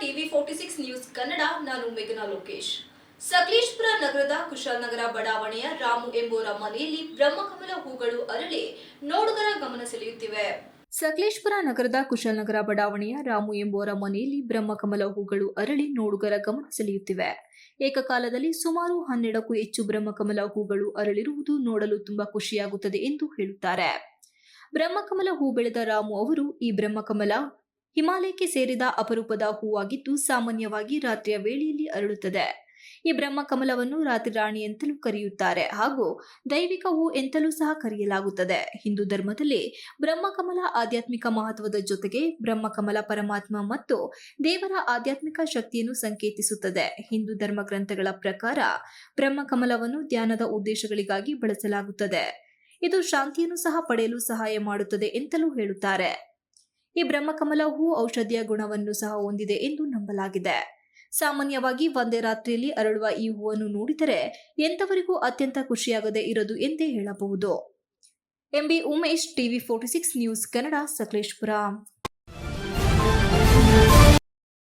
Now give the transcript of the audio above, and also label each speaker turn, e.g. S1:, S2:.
S1: TV forty six news Kannada ನಾನು ಮೇಘನಾ ಲೋಕೇಶ್. ಸಕಲೇಶ್ಪುರ ನಗರದ ಕುಶಾಲನಗರ ಬಡಾವಣೆಯ ರಾಮು ಎಂಬುವರ ಮನೆಯಲ್ಲಿ ಬ್ರಹ್ಮಕಮಲ ಹೂಗಳು ಅರಳಿ ನೋಡುಗರ ಗಮನ ಸೆಳೆಯುತ್ತಿವೆ. ಸಕಲೇಶ್ಪುರ ನಗರದ ಕುಶಾಲನಗರ ಬಡಾವಣೆಯ ರಾಮು ಎಂಬುವರ ಮನೆಯಲ್ಲಿ ಬ್ರಹ್ಮಕಮಲ ಹೂಗಳು ಅರಳಿ ನೋಡುಗರ ಗಮನ ಸೆಳೆಯುತ್ತಿವೆ. ಏಕಕಾಲದಲ್ಲಿ ಸುಮಾರು ಹನ್ನೆರಡಕ್ಕೂ ಹೆಚ್ಚು ಬ್ರಹ್ಮಕಮಲ ಹೂಗಳು ಅರಳಿರುವುದು ನೋಡಲು ತುಂಬಾ ಖುಷಿಯಾಗುತ್ತದೆ ಎಂದು ಹೇಳುತ್ತಾರೆ. ಬ್ರಹ್ಮಕಮಲ ಹೂ ಬೆಳೆದ ರಾಮು ಅವರು ಈ ಬ್ರಹ್ಮಕಮಲ ಹಿಮಾಲಯಕ್ಕೆ ಸೇರಿದ ಅಪರೂಪದ ಹೂವಾಗಿದ್ದು ಸಾಮಾನ್ಯವಾಗಿ ರಾತ್ರಿಯ ವೇಳೆಯಲ್ಲಿ ಅರಳುತ್ತದೆ. ಈ ಬ್ರಹ್ಮ ಕಮಲವನ್ನು ರಾತ್ರಿ ರಾಣಿ ಎಂತಲೂ ಕರೆಯುತ್ತಾರೆ ಹಾಗೂ ದೈವಿಕ ಹೂ ಎಂತಲೂ ಸಹ ಕರೆಯಲಾಗುತ್ತದೆ. ಹಿಂದೂ ಧರ್ಮದಲ್ಲಿ ಬ್ರಹ್ಮಕಮಲ ಆಧ್ಯಾತ್ಮಿಕ ಮಹತ್ವದ ಜೊತೆಗೆ ಬ್ರಹ್ಮಕಮಲ ಪರಮಾತ್ಮ ಮತ್ತು ದೇವರ ಆಧ್ಯಾತ್ಮಿಕ ಶಕ್ತಿಯನ್ನು ಸಂಕೇತಿಸುತ್ತದೆ. ಹಿಂದೂ ಧರ್ಮ ಗ್ರಂಥಗಳ ಪ್ರಕಾರ ಬ್ರಹ್ಮಕಮಲವನ್ನು ಧ್ಯಾನದ ಉದ್ದೇಶಗಳಿಗಾಗಿ ಬಳಸಲಾಗುತ್ತದೆ. ಇದು ಶಾಂತಿಯನ್ನು ಸಹ ಪಡೆಯಲು ಸಹಾಯ ಮಾಡುತ್ತದೆ ಎಂತಲೂ ಹೇಳುತ್ತಾರೆ. ಈ ಬ್ರಹ್ಮಕಮಲ ಹೂ ಔಷಧಿಯ ಗುಣವನ್ನು ಸಹ ಹೊಂದಿದೆ ಎಂದು ನಂಬಲಾಗಿದೆ. ಸಾಮಾನ್ಯವಾಗಿ ಒಂದೇ ರಾತ್ರಿಯಲ್ಲಿ ಅರಳುವ ಈ ಹೂವನ್ನು ನೋಡಿದರೆ ಎಂತವರಿಗೂ ಅತ್ಯಂತ ಖುಷಿಯಾಗದೆ ಇರದು ಎಂದೇ ಹೇಳಬಹುದು. MB Umesh, TV forty six news, Kannada Sakleshpur.